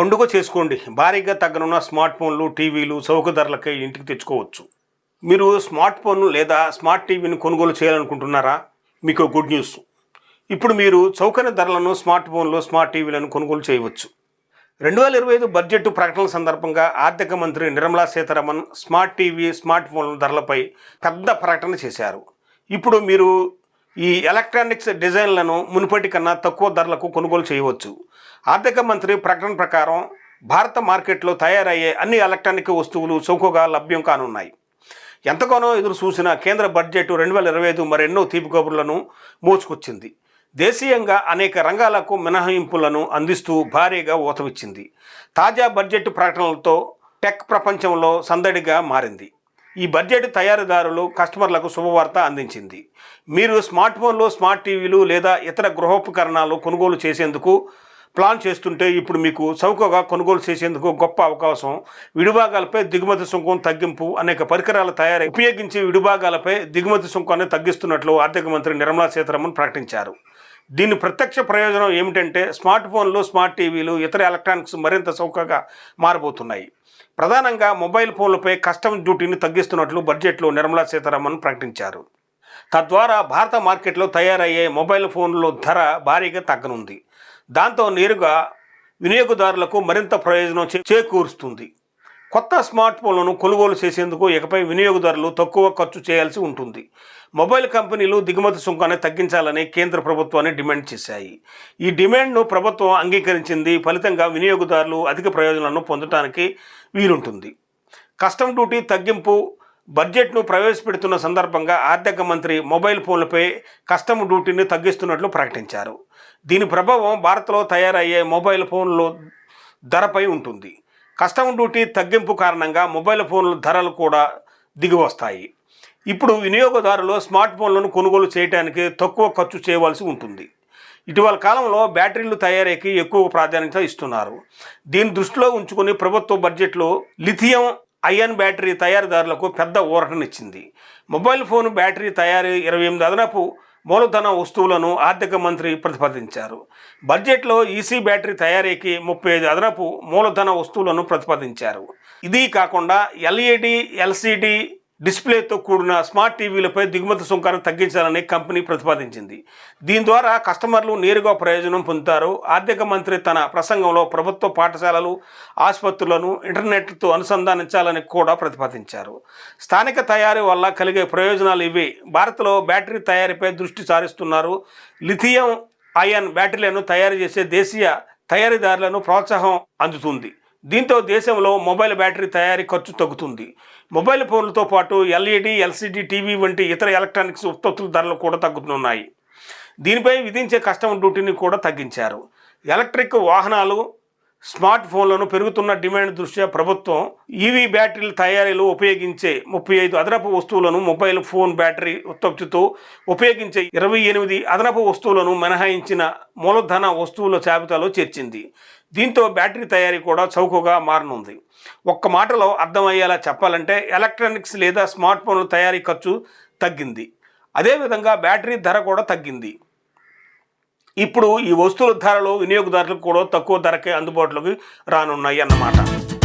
పండుగ చేసుకోండి. భారీగా తగ్గనున్న స్మార్ట్ ఫోన్లు టీవీలు చౌక ధరలకే ఇంటికి తెచ్చుకోవచ్చు. మీరు స్మార్ట్ ఫోన్ లేదా స్మార్ట్ టీవీని కొనుగోలు చేయాలనుకుంటున్నారా? మీకు గుడ్ న్యూస్. ఇప్పుడు మీరు చౌకైన ధరలను స్మార్ట్ ఫోన్లు స్మార్ట్ టీవీలను కొనుగోలు చేయవచ్చు. రెండు వేల ఇరవై ఐదు బడ్జెట్ ప్రకటనల సందర్భంగా ఆర్థిక మంత్రి Nirmala Sitharaman smart TV smart ఫోన్ల ధరలపై పెద్ద ప్రకటన చేశారు. ఇప్పుడు మీరు ఈ ఎలక్ట్రానిక్స్ డిజైన్లను మునుపటి కన్నా తక్కువ ధరలకు కొనుగోలు చేయవచ్చు. ఆర్థిక మంత్రి ప్రకటన ప్రకారం భారత మార్కెట్లో తయారయ్యే అన్ని ఎలక్ట్రానిక్ వస్తువులు చౌకగా లభ్యం కానున్నాయి. ఎంతగానో ఎదురు చూసిన కేంద్ర బడ్జెట్ రెండు వేల ఇరవై ఐదు మరెన్నో తీపి కబుర్లను మోసుకొచ్చింది. దేశీయంగా అనేక రంగాలకు మినహాయింపులను అందిస్తూ భారీగా ఊతమిచ్చింది. తాజా బడ్జెట్ ప్రకటనలతో టెక్ ప్రపంచంలో సందడిగా మారింది. ఈ బడ్జెట్ తయారీదారులు కస్టమర్లకు శుభవార్త అందించింది. మీరు స్మార్ట్ ఫోన్లు స్మార్ట్ టీవీలు లేదా ఇతర గృహోపకరణాలు కొనుగోలు చేసేందుకు ప్లాన్ చేస్తుంటే ఇప్పుడు మీకు చౌకగా కొనుగోలు చేసేందుకు గొప్ప అవకాశం. విడిభాగాలపై దిగుమతి సుంకం తగ్గింపు అనేక పరికరాల తయారీ ఉపయోగించి విడిభాగాలపై దిగుమతి సుంకాన్ని తగ్గిస్తున్నట్లు ఆర్థిక మంత్రి నిర్మలా సీతారామన్ ప్రకటించారు. దీని ప్రత్యక్ష ప్రయోజనం ఏమిటంటే స్మార్ట్ ఫోన్లు స్మార్ట్ టీవీలు ఇతర ఎలక్ట్రానిక్స్ మరింత చౌకగా మారబోతున్నాయి. ప్రధానంగా మొబైల్ ఫోన్లపై కస్టమ్ డ్యూటీని తగ్గిస్తున్నట్లు బడ్జెట్లో నిర్మలా సీతారామన్ ప్రకటించారు. తద్వారా భారత మార్కెట్లో తయారయ్యే మొబైల్ ఫోన్ల ధర భారీగా తగ్గనుంది. దాంతో నేరుగా వినియోగదారులకు మరింత ప్రయోజనం చేకూరుస్తుంది. కొత్త స్మార్ట్ ఫోన్లను కొనుగోలు చేసేందుకు ఇకపై వినియోగదారులు తక్కువ ఖర్చు చేయాల్సి ఉంటుంది. మొబైల్ కంపెనీలు దిగుమతి సుంకాన్ని తగ్గించాలని కేంద్ర ప్రభుత్వాన్ని డిమాండ్ చేశాయి. ఈ డిమాండ్ను ప్రభుత్వం అంగీకరించింది. ఫలితంగా వినియోగదారులు అధిక ప్రయోజనాలను పొందడానికి వీలుంటుంది. కస్టమ్ డ్యూటీ తగ్గింపు బడ్జెట్ను ప్రవేశపెడుతున్న సందర్భంగా ఆర్థిక మంత్రి మొబైల్ ఫోన్లపై కస్టమ్ డ్యూటీని తగ్గిస్తున్నట్లు ప్రకటించారు. దీని ప్రభావం భారత్లో తయారయ్యే మొబైల్ ఫోన్లు ధరపై ఉంటుంది. కస్టమ్ డ్యూటీ తగ్గింపు కారణంగా మొబైల్ ఫోన్ల ధరలు కూడా దిగివస్తాయి. ఇప్పుడు వినియోగదారులు స్మార్ట్ ఫోన్లను కొనుగోలు చేయడానికి తక్కువ ఖర్చు చేయవలసి ఉంటుంది. ఇటీవల కాలంలో బ్యాటరీలు తయారీకి ఎక్కువ ప్రాధాన్యత ఇస్తున్నారు. దీన్ని దృష్టిలో ఉంచుకుని ప్రభుత్వ బడ్జెట్లో లిథియం అయన్ బ్యాటరీ తయారీదారులకు పెద్ద ఊరటనిచ్చింది. మొబైల్ ఫోన్ బ్యాటరీ తయారీ ఇరవై ఎనిమిది అదనపు మూలధన వస్తువులను ఆర్థిక మంత్రి ప్రతిపాదించారు. బడ్జెట్లో ఈసీ బ్యాటరీ తయారీకి ముప్పై ఐదు అదనపు మూలధన వస్తువులను ప్రతిపాదించారు. ఇది కాకుండా ఎల్ఈడి ఎల్సిడి డిస్ప్లేతో కూడిన స్మార్ట్ టీవీలపై దిగుమతి సుంకాన్ని తగ్గించాలని కంపెనీ ప్రతిపాదించింది. దీని ద్వారా కస్టమర్లు నేరుగా ప్రయోజనం పొందుతారు. ఆర్థిక మంత్రి తన ప్రసంగంలో ప్రభుత్వ పాఠశాలలు ఆసుపత్రులను ఇంటర్నెట్తో అనుసంధానించాలని కూడా ప్రతిపాదించారు. స్థానిక తయారీ వల్ల కలిగే ప్రయోజనాలు ఇవి. భారత్లో బ్యాటరీ తయారీపై దృష్టి సారిస్తున్నారు. లిథియం అయన్ బ్యాటరీలను తయారు చేసే దేశీయ తయారీదారులను ప్రోత్సాహం అందుతుంది. దీంతో దేశంలో మొబైల్ బ్యాటరీ తయారీ ఖర్చు తగ్గుతుంది. మొబైల్ ఫోన్లతో పాటు ఎల్ఈడి ఎల్సిడి టీవీ వంటి ఇతర ఎలక్ట్రానిక్స్ ఉత్పత్తుల ధరలు కూడా తగ్గుతున్నాయి. దీనిపై విధించే కస్టమర్ డ్యూటీని కూడా తగ్గించారు. ఎలక్ట్రిక్ వాహనాలు స్మార్ట్ ఫోన్లను పెరుగుతున్న డిమాండ్ దృష్ట్యా ప్రభుత్వం ఈవీ బ్యాటరీల తయారీలో ఉపయోగించే ముప్పై ఐదు అదనపు వస్తువులను మొబైల్ ఫోన్ బ్యాటరీ ఉత్పత్తితో ఉపయోగించే ఇరవై ఎనిమిది అదనపు వస్తువులను మినహాయించిన మూలధన వస్తువుల జాబితాలో చేర్చింది. దీంతో బ్యాటరీ తయారీ కూడా చౌకగా మారనుంది. ఒక్క మాటలో అర్థమయ్యేలా చెప్పాలంటే ఎలక్ట్రానిక్స్ లేదా స్మార్ట్ ఫోన్ల తయారీ ఖర్చు తగ్గింది. అదేవిధంగా బ్యాటరీ ధర కూడా తగ్గింది. ఇప్పుడు ఈ వస్తువుల ధరలు వినియోగదారులకు కూడా తక్కువ ధరకే అందుబాటులోకి రానున్నాయి అన్నమాట